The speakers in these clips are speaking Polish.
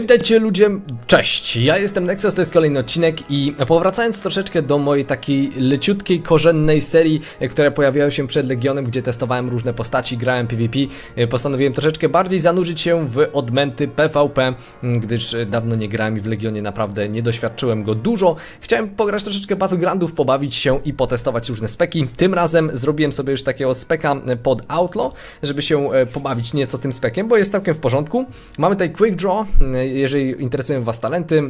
Witajcie ludzie, cześć, ja jestem Nexus, to jest kolejny odcinek i powracając troszeczkę do mojej takiej leciutkiej, korzennej serii, e, które pojawiały się przed Legionem, gdzie testowałem różne postaci, grałem PvP, e, postanowiłem troszeczkę bardziej zanurzyć się w odmęty PvP, m, gdyż e, dawno nie grałem i w Legionie naprawdę nie doświadczyłem go dużo. Chciałem pograć troszeczkę Battlegroundów, pobawić się i potestować różne speki. Tym razem zrobiłem sobie już takiego speka pod Outlaw, żeby się pobawić nieco tym spekiem, bo jest całkiem w porządku. Mamy tutaj Quick Draw, e, jeżeli interesują Was talenty,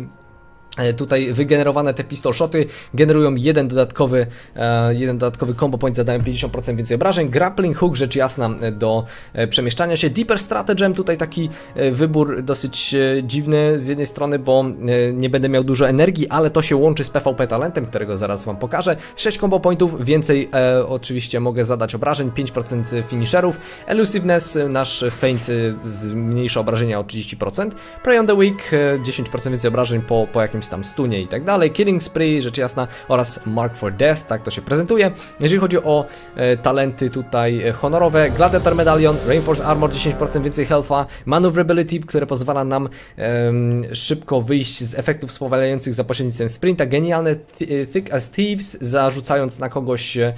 Tutaj wygenerowane te pistol shoty generują jeden dodatkowy, e, jeden dodatkowy combo point, zadają 50% więcej obrażeń. Grappling hook, rzecz jasna, e, do e, przemieszczania się. Deeper stratagem, tutaj taki e, wybór dosyć e, dziwny z jednej strony, bo e, nie będę miał dużo energii, ale to się łączy z PvP talentem, którego zaraz Wam pokażę. 6 combo pointów, więcej e, oczywiście mogę zadać obrażeń, 5% finisherów. Elusiveness, e, nasz feint e, zmniejsza obrażenia o 30%. Prey on the weak, e, 10% więcej obrażeń po, po jakimś tam stunie i tak dalej. Killing spree, rzecz jasna, oraz Mark for Death, tak to się prezentuje. Jeżeli chodzi o e, talenty tutaj e, honorowe, Gladiator Medallion, Reinforced Armor, 10% więcej health'a, Maneuverability, które pozwala nam em, szybko wyjść z efektów spowalniających za pośrednictwem sprinta, genialne th- Thick as Thieves, zarzucając na kogoś e,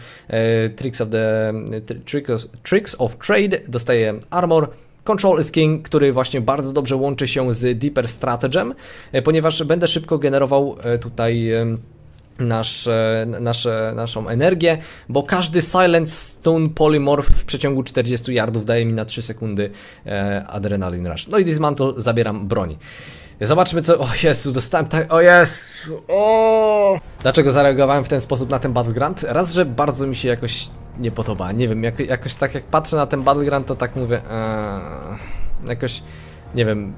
tricks, of the, tricks, tricks of Trade, dostaje armor, Control is King, który właśnie bardzo dobrze łączy się z Deeper Stratagem, e, ponieważ będę szybko generował e, tutaj nasz, nasze, naszą energię, bo każdy Silent Stone Polymorph w przeciągu 40 yardów daje mi na 3 sekundy e, Adrenaline Rush. No i Dismantle, zabieram broń. Zobaczmy co... O Jezu, dostałem tak... O Jezu! O! Dlaczego zareagowałem w ten sposób na ten Battleground? Raz, że bardzo mi się jakoś nie podoba. Nie wiem, jak, jakoś tak jak patrzę na ten Battleground, to tak mówię... Eee, jakoś... Nie wiem...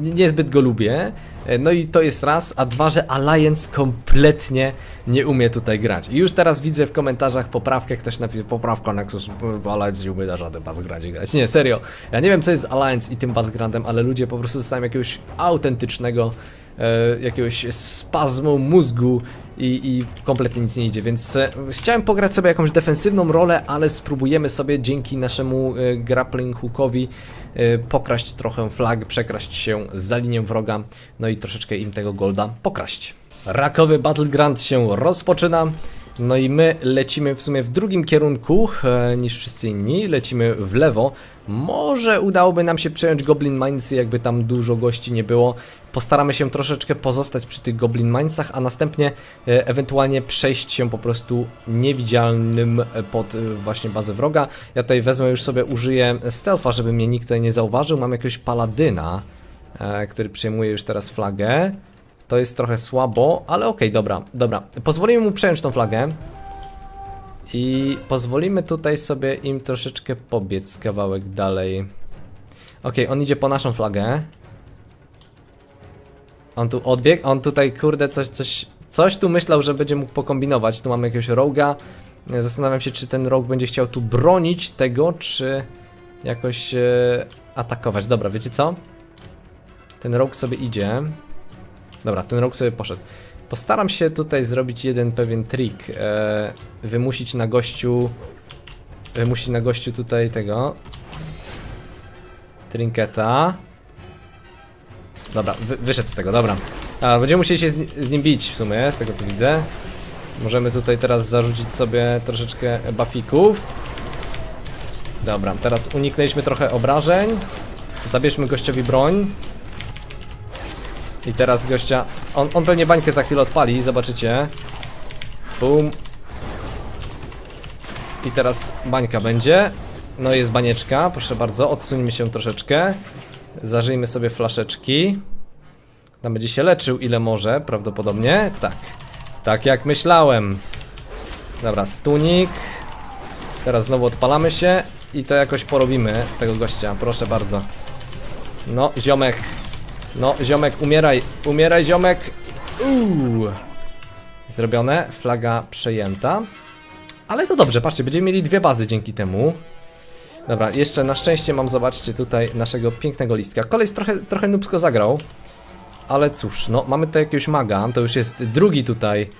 nie- Niezbyt go lubię. E, No i to jest raz, a dwa, że Alliance kompletnie nie umie tutaj grać. I już teraz widzę w komentarzach poprawkę, ktoś napisał poprawka Nexus, Alliance nie umie na żadnym Battlegroundzie grać. Nie, serio. Ja nie wiem co jest Alliance i tym Battlegroundem, ale ludzie po prostu dostają jakiegoś autentycznego e, jakiegoś spazmu mózgu i, i kompletnie nic nie idzie, więc e, chciałem pograć sobie jakąś defensywną rolę, ale spróbujemy sobie dzięki naszemu e, grappling hookowi pokraść trochę flag, przekraść się za linię wroga, no i troszeczkę im tego golda pokraść. Rakowy Battleground się rozpoczyna. No i my lecimy w sumie w drugim kierunku e, niż wszyscy inni. Lecimy w lewo. Może udałoby nam się przejąć Goblin Minesy, jakby tam dużo gości nie było. Postaramy się troszeczkę pozostać przy tych Goblin Minesach, a następnie e, ewentualnie przejść się po prostu niewidzialnym e, pod właśnie bazę wroga. Ja tutaj wezmę już sobie, użyję stealtha, żeby mnie nikt tutaj nie zauważył. Mam jakiegoś paladyna, który przejmuje już teraz flagę. To jest trochę słabo, ale okej, dobra, dobra. Pozwolimy mu przejąć tą flagę. I pozwolimy tutaj sobie im troszeczkę pobiec kawałek dalej. Okej, on idzie po naszą flagę. On tu odbiegł, on tutaj kurde coś, coś, coś tu myślał, że będzie mógł pokombinować. Tu mamy jakiegoś roga. Zastanawiam się, czy ten rogue będzie chciał tu bronić tego, czy jakoś e, atakować. Dobra, wiecie co? Ten rogue sobie idzie. Dobra, ten rok sobie poszedł. Postaram się tutaj zrobić jeden pewien trik. E, wymusić na gościu. Wymusić na gościu tutaj tego. Trinketa. Dobra, wy, wyszedł z tego, dobra. A, będziemy musieli się z, z nim bić w sumie, z tego co widzę. Możemy tutaj teraz zarzucić sobie troszeczkę buffików. Dobra, teraz uniknęliśmy trochę obrażeń. Zabierzmy gościowi broń. I teraz gościa. On, on pewnie bańkę za chwilę odpali, zobaczycie. Bum. I teraz bańka będzie. No jest banieczka, proszę bardzo. Odsuńmy się troszeczkę. Zażyjmy sobie flaszeczki. Tam będzie się leczył ile może, prawdopodobnie. Tak. Tak jak myślałem. Dobra, stunik. Teraz znowu odpalamy się i to jakoś porobimy tego gościa, proszę bardzo. No, ziomek. No, ziomek, umieraj, umieraj, ziomek. Uuu. Zrobione, flaga przejęta. Ale to dobrze, patrzcie, będziemy mieli dwie bazy dzięki temu. Dobra, jeszcze na szczęście mam, zobaczcie, tutaj naszego pięknego listka. Koleś trochę, trochę nubsko zagrał. Ale cóż, no, mamy tutaj jakiegoś maga, to już jest drugi tutaj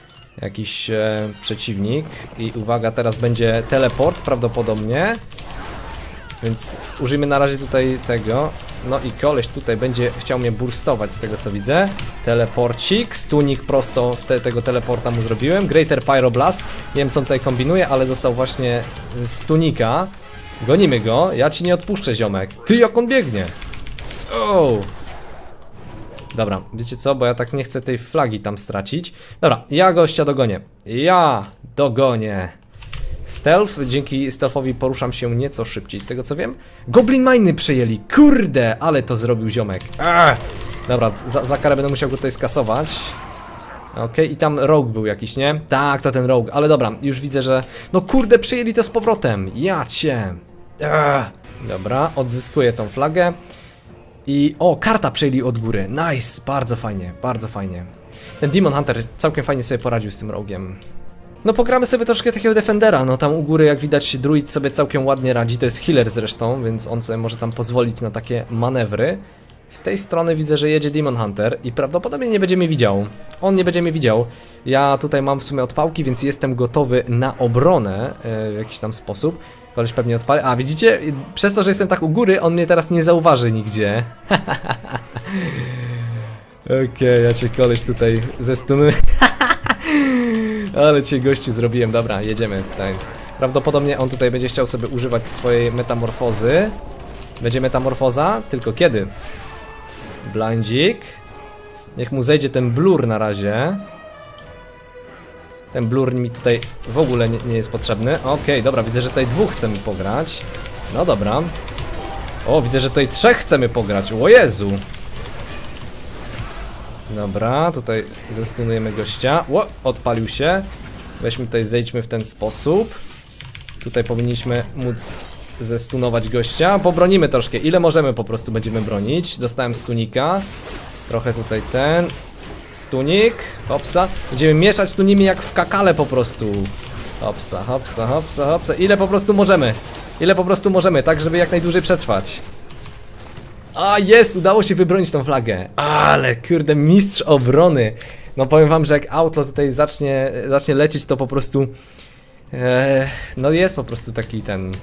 jakiś e, przeciwnik. I uwaga, teraz będzie teleport prawdopodobnie. Więc użyjmy na razie tutaj tego No i koleś tutaj będzie chciał mnie burstować z tego co widzę. Teleporcik, stunik prosto te, tego teleporta mu zrobiłem. Greater Pyroblast. Nie wiem co on tutaj kombinuje, ale został właśnie stunika. Gonimy go. Ja ci nie odpuszczę ziomek. Ty jak on biegnie. Oh. Dobra, wiecie co, bo ja tak nie chcę tej flagi tam stracić. Dobra, ja gościa dogonię. Ja dogonię. Stealth, dzięki stealthowi poruszam się nieco szybciej, z tego co wiem. Goblin Miny przejęli, kurde, ale to zrobił ziomek. Ach. Dobra, za, za karę będę musiał go tutaj skasować. Okej, i tam rogue był jakiś, nie? Tak, to ten rogue, ale dobra, już widzę, że... No kurde, przyjęli to z powrotem, ja cię. Ach. Dobra, odzyskuję tą flagę. I o, karta przejęli od góry. Nice, bardzo fajnie, bardzo fajnie. Ten Demon Hunter całkiem fajnie sobie poradził z tym rogiem. No pogramy sobie troszkę takiego Defendera, no tam u góry jak widać druid sobie całkiem ładnie radzi, to jest healer zresztą, więc on sobie może tam pozwolić na takie manewry. Z tej strony widzę, że jedzie Demon Hunter i prawdopodobnie nie będzie mnie widział. On nie będzie mnie widział. Ja tutaj mam w sumie odpałki, więc jestem gotowy na obronę e, w jakiś tam sposób. Koleś pewnie odpali. A widzicie, przez to, że jestem tak u góry, on mnie teraz nie zauważy nigdzie. Okej, ja cię koleś tutaj zestunuję. Ale cię gościu zrobiłem, dobra, jedziemy tutaj. Prawdopodobnie on tutaj będzie chciał sobie używać swojej metamorfozy. Będzie metamorfoza? Tylko kiedy? Blindzik. Niech mu zejdzie ten blur na razie. Ten blur mi tutaj w ogóle nie, nie jest potrzebny. Okej, dobra, widzę, że tutaj dwóch chcemy pograć. No dobra. O, widzę, że tutaj trzech chcemy pograć. O Jezu. Dobra, tutaj zestunujemy gościa. Ło, odpalił się. Weźmy tutaj, zejdźmy w ten sposób. Tutaj powinniśmy móc zestunować gościa. Pobronimy troszkę. Ile możemy po prostu będziemy bronić. Dostałem stunika. Trochę tutaj ten. Stunik. Hopsa. Będziemy mieszać tu nimi jak w kakale po prostu. Hopsa, hopsa, hopsa, hopsa. Ile po prostu możemy. Ile po prostu możemy, tak żeby jak najdłużej przetrwać. A jest, udało się wybronić tą flagę. Ale kurde, mistrz obrony. No powiem wam, że jak auto tutaj zacznie, zacznie lecieć, to po prostu. E, no jest po prostu taki ten.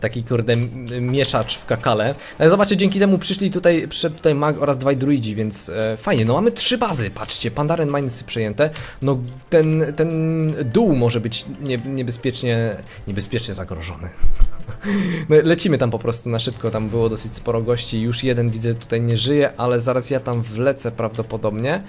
Taki kurde mieszacz w kakale. Ale zobaczcie, dzięki temu przyszli tutaj, przyszedł tutaj mag oraz dwaj druidzi, więc e, fajnie. No mamy trzy bazy, patrzcie, Pandaren Minesy przejęte. No ten, ten dół może być nie, niebezpiecznie, niebezpiecznie zagrożony. No, lecimy tam po prostu na szybko, tam było dosyć sporo gości, już jeden widzę tutaj nie żyje, ale zaraz ja tam wlecę prawdopodobnie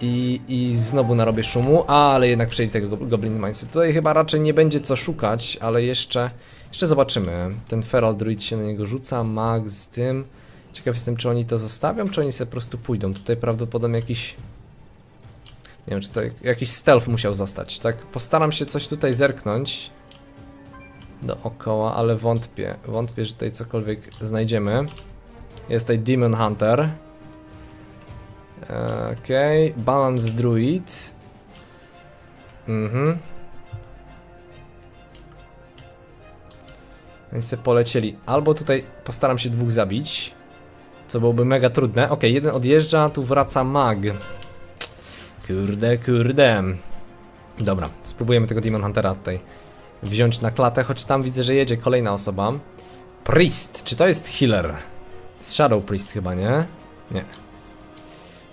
i, i znowu narobię szumu, ale jednak przejdę tego go- Goblin Minesy. Tutaj chyba raczej nie będzie co szukać, ale jeszcze, jeszcze zobaczymy. Ten Feral Druid się na niego rzuca, Mag z tym. Ciekaw jestem, czy oni to zostawią, czy oni sobie po prostu pójdą. Tutaj prawdopodobnie jakiś... Nie wiem, czy to jakiś stealth musiał zostać, tak? Postaram się coś tutaj zerknąć dookoła, ale wątpię. Wątpię, że tutaj cokolwiek znajdziemy. Jest tutaj Demon Hunter. E, Okej, Balance Druid. Mhm. Oni sobie polecieli. Albo tutaj postaram się dwóch zabić. Co byłoby mega trudne. Okej, jeden odjeżdża, tu wraca mag. Kurde, kurde. Dobra, spróbujemy tego Demon Huntera tutaj wziąć na klatę, choć tam widzę, że jedzie kolejna osoba. Priest, czy to jest healer? Shadow Priest chyba, nie? Nie.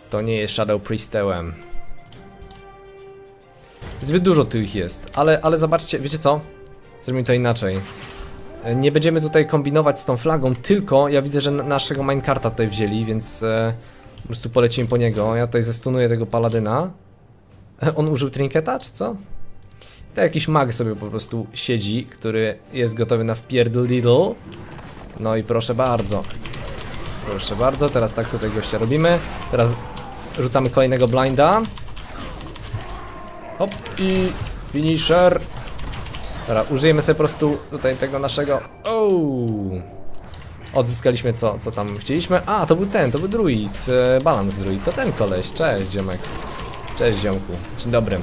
To nie jest Shadow Priestełem. Zbyt dużo tych jest, ale, ale zobaczcie, wiecie co? Zrobimy to inaczej. E, Nie będziemy tutaj kombinować z tą flagą, tylko ja widzę, że naszego minecarta tutaj wzięli, więc e, po prostu polecimy po niego. Ja tutaj zestunuję tego paladyna. E, On użył trinketa, czy co? To jakiś mag sobie po prostu siedzi, który jest gotowy na wpierdol diddle. No i proszę bardzo. Proszę bardzo, teraz tak tutaj gościa robimy. Teraz rzucamy kolejnego blinda. Hop i finisher. Dobra, użyjemy sobie po prostu tutaj tego naszego... Ouu. Odzyskaliśmy co, co tam chcieliśmy. A, to był ten, to był druid. E, balans druid, to ten koleś. Cześć, ziomek. Cześć, ziomku. Dzień dobry.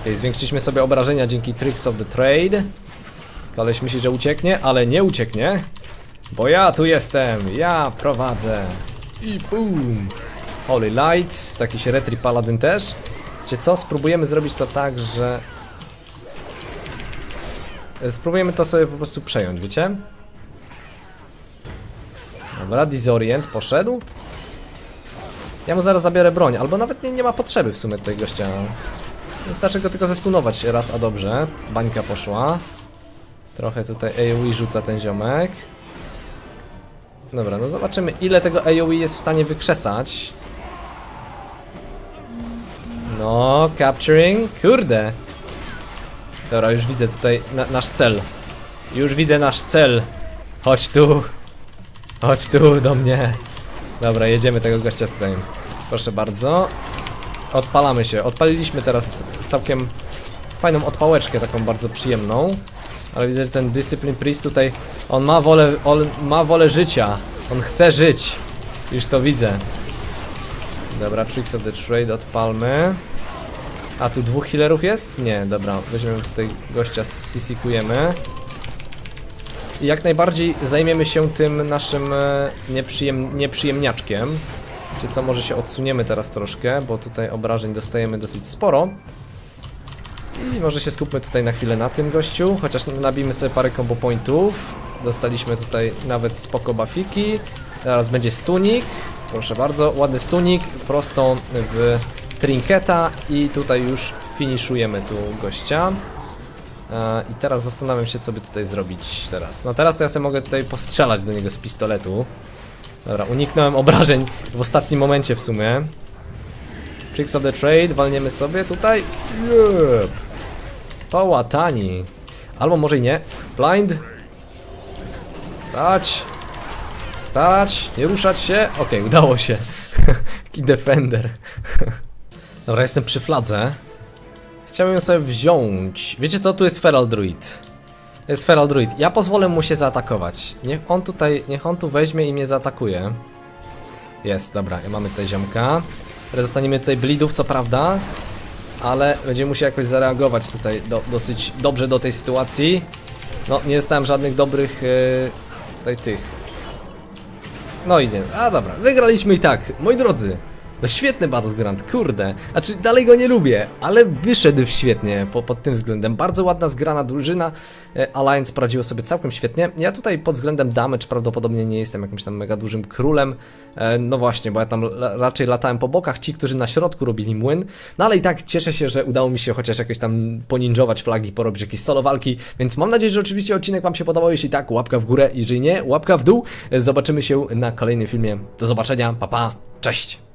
Okej, zwiększyliśmy sobie obrażenia dzięki Tricks of the Trade. Koleś myśli, że ucieknie, ale nie ucieknie. Bo ja tu jestem, ja prowadzę. I boom. Holy Light, się Retri Paladin też. Wiecie co, spróbujemy zrobić to tak, że... Spróbujemy to sobie po prostu przejąć, wiecie? Dobra, Disorient poszedł. Ja mu zaraz zabiorę broń, albo nawet nie, nie ma potrzeby w sumie tutaj gościa. Wystarczy go tylko zestunować raz, a dobrze. Bańka poszła. Trochę tutaj AoE rzuca ten ziomek. Dobra, no zobaczymy ile tego AoE jest w stanie wykrzesać. No, capturing. Kurde. Dobra, już widzę tutaj na, nasz cel. Już widzę nasz cel. Chodź tu. Chodź tu do mnie. Dobra, jedziemy tego gościa tutaj. Proszę bardzo. Odpalamy się. Odpaliliśmy teraz całkiem fajną odpałeczkę, taką bardzo przyjemną. Ale widzę, że ten Discipline Priest tutaj, on ma wolę, on ma wolę życia. On chce żyć. Już to widzę. Dobra, Tricks of the Trade odpalmy. A tu dwóch healerów jest? Nie, dobra, weźmiemy tutaj gościa, sisikujemy. I jak najbardziej zajmiemy się tym naszym e, nieprzyjem, nieprzyjemniaczkiem. Czy co, może się odsuniemy teraz troszkę, bo tutaj obrażeń dostajemy dosyć sporo. I może się skupmy tutaj na chwilę na tym gościu, chociaż nabijmy sobie parę combo pointów. Dostaliśmy tutaj nawet spoko buffiki. Teraz będzie stunik. Proszę bardzo, ładny stunik, prosto w trinketa i tutaj już finiszujemy tu gościa. E, I teraz zastanawiam się, co by tutaj zrobić teraz. No teraz to ja sobie mogę tutaj postrzelać do niego z pistoletu. Dobra, uniknąłem obrażeń w ostatnim momencie w sumie. Tricks of the Trade, walniemy sobie tutaj. Yep. Pałatani. Albo może i nie. Blind. Stać. Stać. Nie ruszać się. Okej, udało się. Taki defender. Dobra, jestem przy fladze. Chciałbym ją sobie wziąć. Wiecie co? Tu jest Feral Druid. Jest Feral Druid. Ja pozwolę mu się zaatakować. Niech on tutaj, niech on tu weźmie i mnie zaatakuje. Jest, dobra, mamy tutaj ziomka. Teraz dostaniemy tutaj bleedów, co prawda. Ale będziemy musieli jakoś zareagować tutaj do, dosyć dobrze do tej sytuacji. No, nie dostałem żadnych dobrych yy, tutaj tych. No i nie. A dobra, wygraliśmy i tak. Moi drodzy, no świetny Battleground, kurde. Znaczy, dalej go nie lubię, ale wyszedł świetnie po, pod tym względem. Bardzo ładna, zgrana drużyna. E, Alliance poradziło sobie całkiem świetnie. Ja tutaj pod względem damage prawdopodobnie nie jestem jakimś tam mega dużym królem. E, No właśnie, bo ja tam raczej latałem po bokach, ci, którzy na środku robili młyn. No ale i tak cieszę się, że udało mi się chociaż jakoś tam poninjować flagi, porobić jakieś solo walki. Więc mam nadzieję, że oczywiście odcinek Wam się podobał. Jeśli tak, łapka w górę. Jeżeli nie, łapka w dół. E, Zobaczymy się na kolejnym filmie. Do zobaczenia. Pa, pa. Cześć.